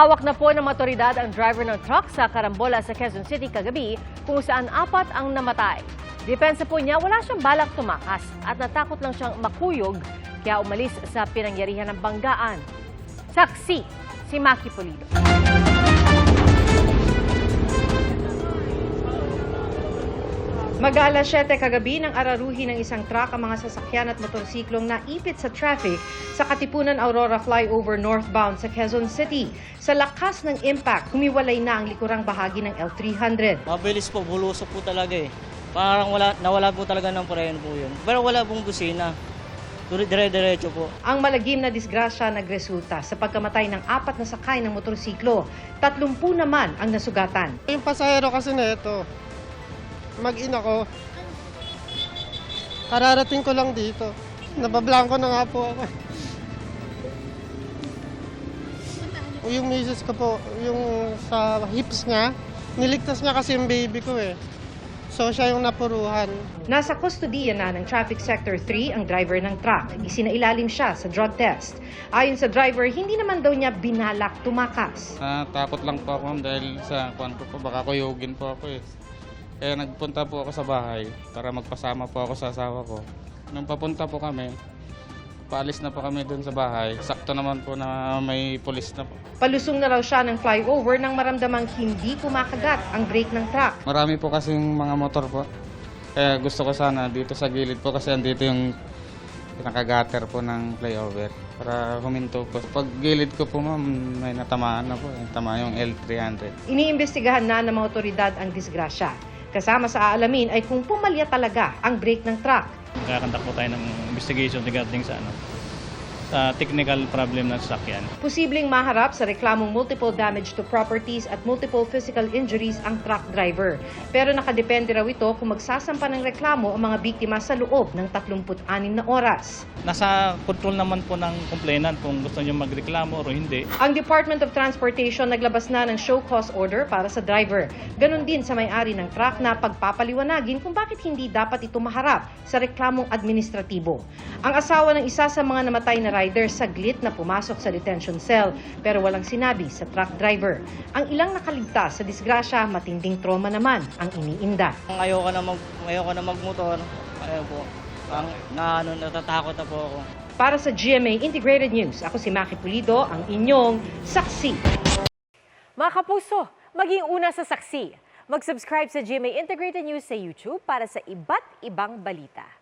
Hawak na po ng motoridad ang driver ng truck sa Karambola sa Quezon City kagabi kung saan apat ang namatay. Depensa po niya, wala siyang balak tumakas at natakot lang siyang makuyog kaya umalis sa pinangyarihan ng banggaan. Saksi, si Maki Pulido. Mag-aalas 7 kagabi nang araruhi ng isang truck ang mga sasakyan at motorsiklong naipit sa traffic sa Katipunan Aurora Flyover northbound sa Quezon City. Sa lakas ng impact, humiwalay na ang likurang bahagi ng L300. Mabilis po, bulusok po talaga eh. Parang wala, nawala po talaga ng preno po yun. Pero wala pong busina. Dire-diretso po. Ang malagim na disgrasya nagresulta sa pagkamatay ng apat na sakay ng motorsiklo. Tatlumpu naman ang nasugatan. Yung pasahero kasi na ito, mag-in ako. Kararating ko lang dito. Nabablanko na nga po ako. Yung misis ko po, yung sa hips niya, niligtas niya kasi yung baby ko eh. So siya yung napuruhan. Nasa kustodiya na ng Traffic Sector 3 ang driver ng truck. Isinailalim siya sa drug test. Ayon sa driver, hindi naman daw niya binalak tumakas. Natakot lang po ako dahil sa kuwan ko po, baka kuyugin po ako eh. Kaya nagpunta po ako sa bahay para magpasama po ako sa asawa ko. Nung papunta po kami, paalis na po kami dun sa bahay. Sakto naman po na may pulis na po. Palusong na raw siya ng flyover nang maramdamang hindi kumakagat ang brake ng truck. Marami po kasing mga motor po. Kaya gusto ko sana dito sa gilid po kasi andito yung pinakagater po ng flyover para huminto po. Pag gilid ko po ma'am, may natamaan na po. Tama yung L300. Iniimbestigahan na ng mga otoridad ang disgrasya. Kasama sa aalamin ay kung pumalya talaga ang brake ng truck. Nagkakandak po tayo ng investigation regarding sa ano sa technical problem ng sasakyan. Posibleng maharap sa reklamong multiple damage to properties at multiple physical injuries ang truck driver. Pero nakadepende raw ito kung magsasampa ng reklamo ang mga biktima sa loob ng 36 na oras. Nasa control naman po ng complainant kung gusto niyo magreklamo o hindi. Ang Department of Transportation naglabas na ng show cause order para sa driver. Ganon din sa may-ari ng truck na pagpapaliwanagin kung bakit hindi dapat ito maharap sa reklamong administratibo. Ang asawa ng isa sa mga namatay na rider saglit na pumasok sa detention cell pero walang sinabi sa truck driver. Ang ilang nakaligtas sa disgrasya, matinding trauma naman ang iniinda. Ayoko na, mag, ayoko na magmotor. Ayaw po. Ang, na, ano, natatakot na po ako. Para sa GMA Integrated News, ako si Maki Pulido, ang inyong saksi. Mga kapuso, maging una sa saksi. Mag-subscribe sa GMA Integrated News sa YouTube para sa iba't ibang balita.